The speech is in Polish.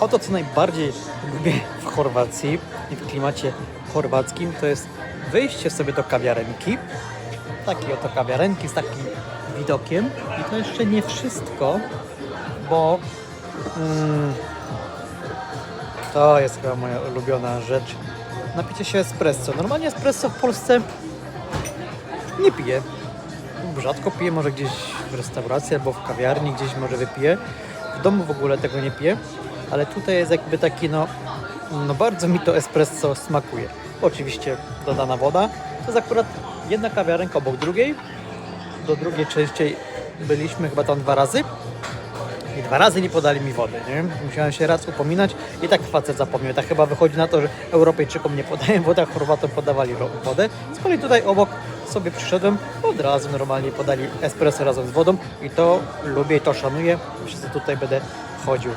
Oto co najbardziej lubię w Chorwacji i w klimacie chorwackim to jest wyjście sobie do kawiarenki. Takiej oto kawiarenki z takim widokiem. I to jeszcze nie wszystko, bo mm, to jest chyba moja ulubiona rzecz. Napicie się espresso. Normalnie espresso w Polsce nie piję. Rzadko piję, może gdzieś w restauracji albo w kawiarni gdzieś może wypiję. W domu w ogóle tego nie piję, ale tutaj jest jakby taki no, no bardzo mi to espresso smakuje. Oczywiście dodana woda. To jest akurat jedna kawiarenka obok drugiej. Do drugiej częściej byliśmy chyba tam dwa razy. I dwa razy nie podali mi wody, nie? Musiałem się raz upominać i tak facet zapomniał. Tak chyba wychodzi na to, że Europejczykom nie podają wodę, a Chorwatom podawali wodę. Z kolei tutaj obok sobie przyszedłem, od razu normalnie podali espresso razem z wodą i to lubię i to szanuję. Wszyscy tutaj będę chodził.